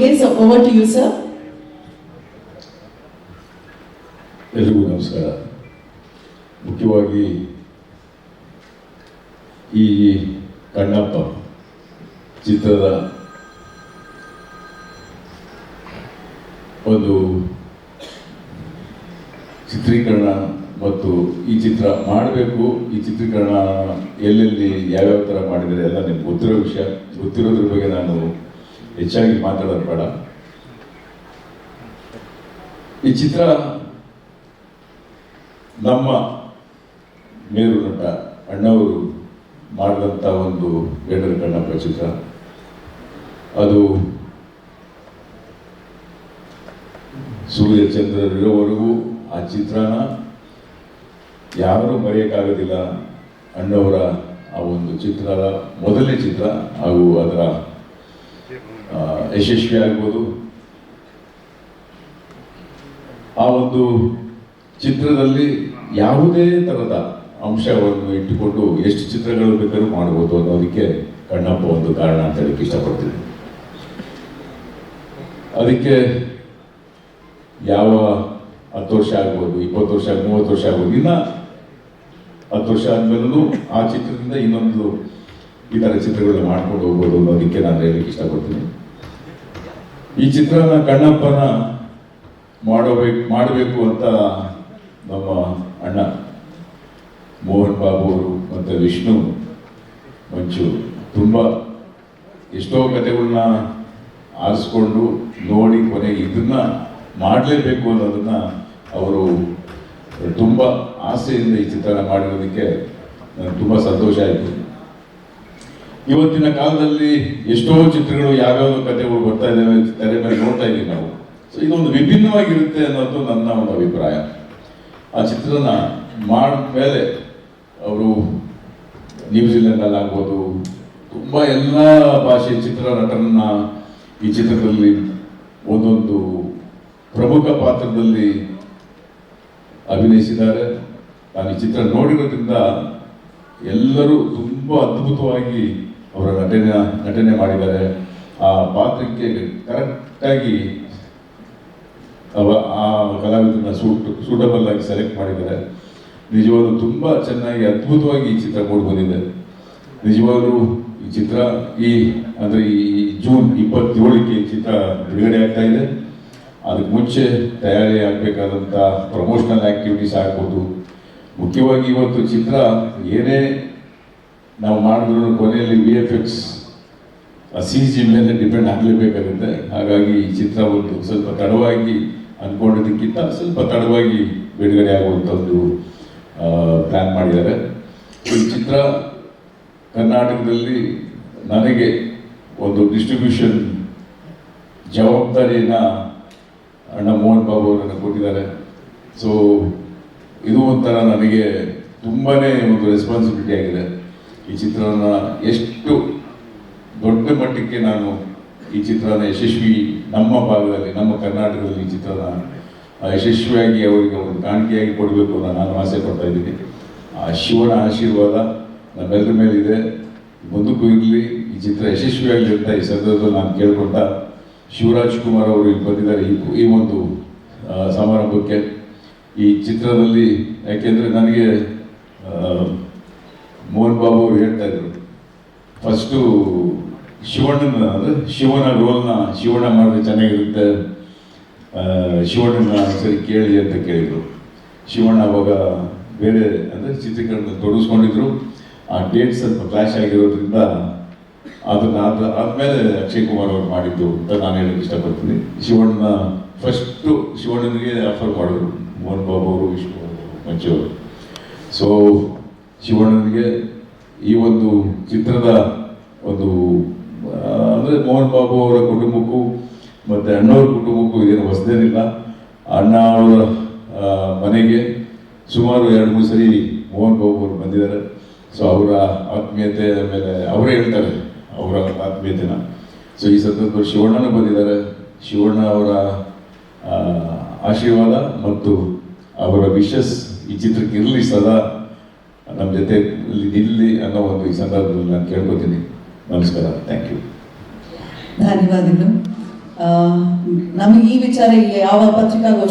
ಅವರಿಗೆ so over to you sir ಎಲ್ರಿಗೂ ನಮಸ್ಕಾರ. ಮುಖ್ಯವಾಗಿ ಈ ಕಣ್ಣಪ್ಪ ಚಿತ್ರದ ಒಂದು ಚಿತ್ರೀಕರಣ ಮತ್ತು ಈ ಚಿತ್ರ ಮಾಡಬೇಕು. ಈ ಚಿತ್ರೀಕರಣ ಎಲ್ಲೆಲ್ಲಿ, ಯಾವ್ಯಾವ ಥರ ಮಾಡಿದರೆ ಎಲ್ಲ ನಿಮ್ಗೆ ಗೊತ್ತಿರೋ ವಿಷಯ. ಗೊತ್ತಿರೋದ್ರ ಬಗ್ಗೆ ನಾನು ಹೆಚ್ಚಾಗಿ ಮಾತಾಡೋದು ಬೇಡ ಈ ಚಿತ್ರ ನಮ್ಮ ಮೇರು ನಟ ಅಣ್ಣವರು ಮಾಡಿದಂಥ ಒಂದು ಬೇಡರ ಕಣ್ಣಪ್ಪ ಚಿತ್ರ. ಅದು ಸೂರ್ಯ ಚಂದ್ರರಿರೋವರೆಗೂ ಆ ಚಿತ್ರನ ಯಾರೂ ಮರೆಯೋಕ್ಕಾಗೋದಿಲ್ಲ. ಅಣ್ಣವರ ಆ ಒಂದು ಚಿತ್ರದ ಮೊದಲನೇ ಚಿತ್ರ ಹಾಗೂ ಅದರ ಯಶಸ್ವಿ ಆಗ್ಬೋದು. ಆ ಒಂದು ಚಿತ್ರದಲ್ಲಿ ಯಾವುದೇ ತರದ ಅಂಶವನ್ನು ಇಟ್ಟುಕೊಂಡು ಎಷ್ಟು ಚಿತ್ರಗಳು ಬೇಕಾದ್ರೂ ಮಾಡ್ಬೋದು ಅನ್ನೋದಕ್ಕೆ ಕಣ್ಣಪ್ಪ ಒಂದು ಕಾರಣ ಅಂತ ಹೇಳಕ್ಕೆ ಇಷ್ಟಪಡ್ತೀನಿ. ಅದಕ್ಕೆ ಯಾವ ಹತ್ತು ವರ್ಷ ಆಗ್ಬೋದು, ಇಪ್ಪತ್ತು ವರ್ಷ, ಮೂವತ್ತು ವರ್ಷ ಆಗ್ಬೋದು, ಇನ್ನ ಹತ್ತು ವರ್ಷ ಆದ್ಮೇಲೂ ಆ ಚಿತ್ರದಿಂದ ಇನ್ನೊಂದು ಈ ಥರ ಚಿತ್ರಗಳನ್ನ ಮಾಡ್ಕೊಂಡು ಹೋಗ್ಬೋದು ಅನ್ನೋದಕ್ಕೆ ನಾನು ಹೇಳಲಿಕ್ಕೆ ಇಷ್ಟಪಡ್ತೀನಿ. ಈ ಚಿತ್ರನ ಕಣ್ಣಪ್ಪನ ಮಾಡಬೇಕು ಮಾಡಬೇಕು ಅಂತ ನಮ್ಮ ಅಣ್ಣ ಮೋಹನ್ ಬಾಬು ಅವರು ಮತ್ತು ವಿಷ್ಣು ಮಂಚು ತುಂಬ ಎಷ್ಟೋ ಕಥೆಗಳನ್ನ ಆರಿಸ್ಕೊಂಡು ನೋಡಿ ಕೊನೆಗೆ ಇದನ್ನ ಮಾಡಲೇಬೇಕು ಅನ್ನೋದನ್ನ ಅವರು ತುಂಬ ಆಸೆಯಿಂದ ಈ ಚಿತ್ರನ ಮಾಡಿರೋದಕ್ಕೆ ನನಗೆ ತುಂಬ ಸಂತೋಷ ಆಯಿತು. ಇವತ್ತಿನ ಕಾಲದಲ್ಲಿ ಎಷ್ಟೋ ಚಿತ್ರಗಳು ಯಾವ್ಯಾವ ಕಥೆಗಳು ಬರ್ತಾ ಇದ್ದಾವೆ ತೆರೆ ಮೇಲೆ ನೋಡ್ತಾ ಇದ್ದೀವಿ ನಾವು. ಸೊ ಇದೊಂದು ವಿಭಿನ್ನವಾಗಿರುತ್ತೆ ಅನ್ನೋದು ನನ್ನ ಒಂದು ಅಭಿಪ್ರಾಯ. ಆ ಚಿತ್ರನ ಮಾಡಿದ್ಮೇಲೆ ಅವರು ನ್ಯೂಜಿಲೆಂಡಲ್ಲಿ ಆಗ್ಬೋದು, ತುಂಬ ಎಲ್ಲ ಭಾಷೆಯ ಚಿತ್ರ ಈ ಚಿತ್ರದಲ್ಲಿ ಒಂದೊಂದು ಪ್ರಮುಖ ಪಾತ್ರದಲ್ಲಿ ಅಭಿನಯಿಸಿದ್ದಾರೆ. ನಾನು ಈ ಚಿತ್ರ ನೋಡಿರೋದ್ರಿಂದ ಎಲ್ಲರೂ ತುಂಬ ಅದ್ಭುತವಾಗಿ ಅವರ ನಟನೆ ನಟನೆ ಮಾಡಿದ್ದಾರೆ. ಆ ಪಾತ್ರಕ್ಕೆ ಕರೆಕ್ಟಾಗಿ ಅವ ಆ ಕಲಾವಿದನ ಸೂಟ್ ಸೂಟಬಲ್ ಆಗಿ ಸೆಲೆಕ್ಟ್ ಮಾಡಿದ್ದಾರೆ. ನಿಜವಾಗ್ಲೂ ತುಂಬ ಚೆನ್ನಾಗಿ, ಅದ್ಭುತವಾಗಿ ಈ ಚಿತ್ರ ಮೂಡಿ ಬಂದಿದೆ. ನಿಜವಾಗ್ಲೂ ಈ ಚಿತ್ರ ಈ, ಅಂದರೆ ಈ ಜೂನ್ ಇಪ್ಪತ್ತೇಳಕ್ಕೆ ಈ ಚಿತ್ರ ಬಿಡುಗಡೆ ಆಗ್ತಾ ಇದೆ. ಅದಕ್ಕೆ ಮುಂಚೆ ತಯಾರಿ ಆಗಬೇಕಾದಂಥ ಪ್ರಮೋಷನಲ್ ಆ್ಯಕ್ಟಿವಿಟೀಸ್ ಆಗ್ಬೋದು. ಮುಖ್ಯವಾಗಿ ಇವತ್ತು ಚಿತ್ರ ಏನೇ ನಾವು ಮಾಡಿದ್ರು ಕೊನೆಯಲ್ಲಿ V F X C G ಮೇಲೆ ಡಿಪೆಂಡ್ ಆಗಲೇಬೇಕಾಗುತ್ತೆ. ಹಾಗಾಗಿ ಈ ಚಿತ್ರ ಒಂದು ಸ್ವಲ್ಪ ತಡವಾಗಿ ಅಂದ್ಕೊಂಡಿದ್ದಕ್ಕಿಂತ ಸ್ವಲ್ಪ ತಡವಾಗಿ ಬಿಡುಗಡೆ ಆಗುವಂಥ ಒಂದು ಪ್ಲ್ಯಾನ್ ಮಾಡಿದ್ದಾರೆ. ಈ ಚಿತ್ರ ಕರ್ನಾಟಕದಲ್ಲಿ ನನಗೆ ಒಂದು ಡಿಸ್ಟ್ರಿಬ್ಯೂಷನ್ ಜವಾಬ್ದಾರಿಯನ್ನು ಅಣ್ಣ ಮೋಹನ್ ಬಾಬು ಅವರನ್ನು ಕೊಟ್ಟಿದ್ದಾರೆ. ಸೊ ಇದು ಒಂಥರ ನನಗೆ ತುಂಬಾ ಒಂದು ರೆಸ್ಪಾನ್ಸಿಬಿಲಿಟಿ ಆಗಿದೆ. ಈ ಚಿತ್ರನ ಎಷ್ಟು ದೊಡ್ಡ ಮಟ್ಟಕ್ಕೆ ನಾನು ಈ ಚಿತ್ರನ ಯಶಸ್ವಿ, ನಮ್ಮ ಭಾಗದಲ್ಲಿ, ನಮ್ಮ ಕರ್ನಾಟಕದಲ್ಲಿ ಈ ಚಿತ್ರನ ಯಶಸ್ವಿಯಾಗಿ ಅವರಿಗೆ ಒಂದು ಕಾಣಿಕೆಯಾಗಿ ಕೊಡಬೇಕು ಅಂತ ನಾನು ಆಸೆ ಪಡ್ತಾ ಇದ್ದೀನಿ. ಆ ಶಿವನ ಆಶೀರ್ವಾದ ನಮ್ಮೆಲ್ಲರ ಮೇಲಿದೆ. ಮುಂದಕ್ಕೂ ಇರಲಿ, ಈ ಚಿತ್ರ ಯಶಸ್ವಿಯಾಗಿ ಇರ್ತಾ ಈ ಸಂದರ್ಭದಲ್ಲಿ ನಾನು ಕೇಳ್ಕೊಳ್ತಾ ಶಿವರಾಜ್ ಕುಮಾರ್ ಅವರು ಇಲ್ಲಿ ಬಂದಿದ್ದಾರೆ. ಈ ಒಂದು ಸಮಾರಂಭಕ್ಕೆ ಈ ಚಿತ್ರದಲ್ಲಿ ಯಾಕೆಂದರೆ ನನಗೆ ಮೋಹನ್ ಬಾಬು ಅವರು ಹೇಳ್ತಾ ಇದ್ರು. ಫಸ್ಟು ಶಿವಣ್ಣನ, ಅಂದರೆ ಶಿವನ ರೋಲ್ನ ಶಿವಣ್ಣ ಮಾಡಿದ್ರೆ ಚೆನ್ನಾಗಿರುತ್ತೆ. ಶಿವಣ್ಣನ ಸರಿ ಕೇಳಿ ಅಂತ ಕೇಳಿದರು. ಶಿವಣ್ಣ ಅವಾಗ ಬೇರೆ, ಅಂದರೆ ಚಿತ್ರೀಕರಣ ತೊಡಗಿಸ್ಕೊಂಡಿದ್ರು. ಆ ಡೇಟ್ ಸ್ವಲ್ಪ ಕ್ಲಾಶ್ ಆಗಿರೋದ್ರಿಂದ ಅದನ್ನ ಆದ, ಆದಮೇಲೆ ಅಕ್ಷಯ್ ಕುಮಾರ್ ಅವರು ಮಾಡಿದ್ದು ಅಂತ ನಾನು ಹೇಳೋಕ್ಕೆ ಇಷ್ಟಪಡ್ತೀನಿ. ಶಿವಣ್ಣ ಫಸ್ಟು ಶಿವಣ್ಣನಿಗೆ ಆಫರ್ ಮಾಡಿದ್ರು. ಮೋಹನ್ ಬಾಬು ಅವರು, ವಿಷ್ಣು ಮಂಜು ಅವರು. ಸೊ ಶಿವಣ್ಣನಿಗೆ ಈ ಒಂದು ಚಿತ್ರದ ಒಂದು ಅಂದರೆ ಮೋಹನ್ ಬಾಬು ಅವರ ಕುಟುಂಬಕ್ಕೂ ಮತ್ತೆ ಅಣ್ಣವ್ರ ಕುಟುಂಬಕ್ಕೂ ಇದೇನು ಹೊಸದೇನಿಲ್ಲ. ಅಣ್ಣ ಅವರ ಮನೆಗೆ ಸುಮಾರು ಎರಡು ಮೂರು ಸರಿ ಮೋಹನ್ ಬಾಬು ಅವರು ಬಂದಿದ್ದಾರೆ. ಸೊ ಅವರ ಆತ್ಮೀಯತೆ ಆಮೇಲೆ ಅವರೇ ಹೇಳ್ತಾರೆ ಅವರ ಆತ್ಮೀಯತೆನ. ಸೊ ಈ ಸಂದರ್ಭದಲ್ಲಿ ಶಿವಣ್ಣನ ಬಂದಿದ್ದಾರೆ. ಶಿವಣ್ಣ ಅವರ ಆಶೀರ್ವಾದ ಮತ್ತು ಅವರ ವಿಶಸ್ ಈ ಚಿತ್ರಕ್ಕೆ ಇರಲಿ ಸದಾ. ನಮ್ಮ ಜೊತೆ ಇಲ್ಲಿ ಅನ್ನೋ ಒಂದು ಈ ಸಂದರ್ಭದಲ್ಲಿ ನಾನು ಕೇಳ್ಕೊತೀನಿ. ನಮಸ್ಕಾರ. ಥ್ಯಾಂಕ್ ಯು ಧನ್ಯವಾದಗಳು. ನಮಗೆ ಈ ವಿಚಾರ ಯಾವ ಪತ್ರಿಕಾಗೋಷ್ಠಿ